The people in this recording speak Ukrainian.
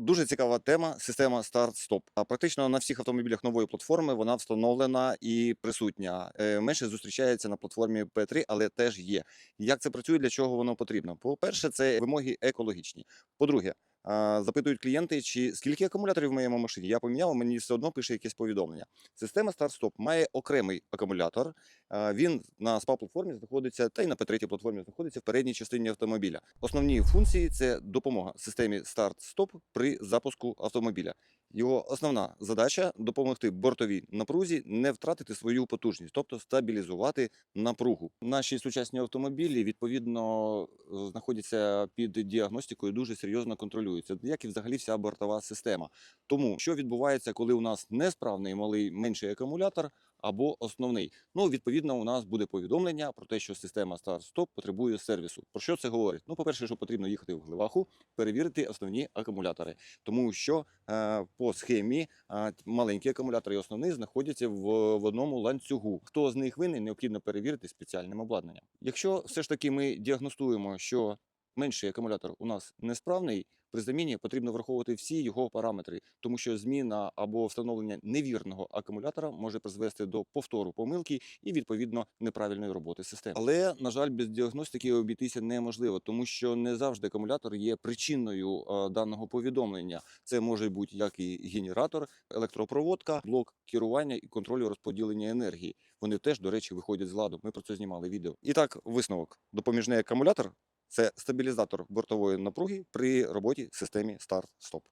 Дуже цікава тема система старт-стоп. Практично на всіх автомобілях нової платформи вона встановлена і присутня. Е, Менше зустрічається на платформі P3, але теж є. Як це працює, для чого воно потрібно? По-перше, це вимоги екологічні. По-друге, а, запитують клієнти, чи скільки акумуляторів в моєму машині. Я поміняв, мені все одно пише якесь повідомлення. Система старт-стоп має окремий акумулятор. Він на SPA платформі знаходиться, та й на P3 платформі знаходиться в передній частині автомобіля. Основні функції це допомога системі старт-стоп при запуску автомобіля. Його основна задача допомогти бортовій напрузі не втратити свою потужність, тобто стабілізувати напругу. Наші сучасні автомобілі відповідно знаходяться під діагностикою, дуже серйозно контролюються, як і взагалі вся бортова система. Тому що відбувається, коли у нас несправний малий менший акумулятор або основний? Ну відповідно, у нас буде повідомлення про те, що система старт-стоп потребує сервісу. Про що це говорить? Ну, по-перше, що потрібно їхати в Гливаху, перевірити основні акумулятори, тому що е, по схемі е, маленькі акумулятори і основний знаходяться в, в одному ланцюгу. Хто з них винен, необхідно перевірити спеціальним обладнанням. Якщо все ж таки ми діагностуємо, що менший акумулятор у нас несправний, при заміні потрібно враховувати всі його параметри, тому що зміна або встановлення невірного акумулятора може призвести до повтору помилки і відповідно неправильної роботи системи. Але на жаль, без діагностики обійтися неможливо, тому що не завжди акумулятор є причиною е, даного повідомлення. Це може бути як і генератор, електропроводка, блок керування і контролю розподілення енергії. Вони теж, до речі, виходять з ладу. Ми про це знімали відео. І так, висновок: допоміжний акумулятор це стабілізатор бортової напруги при роботі системі старт-стоп.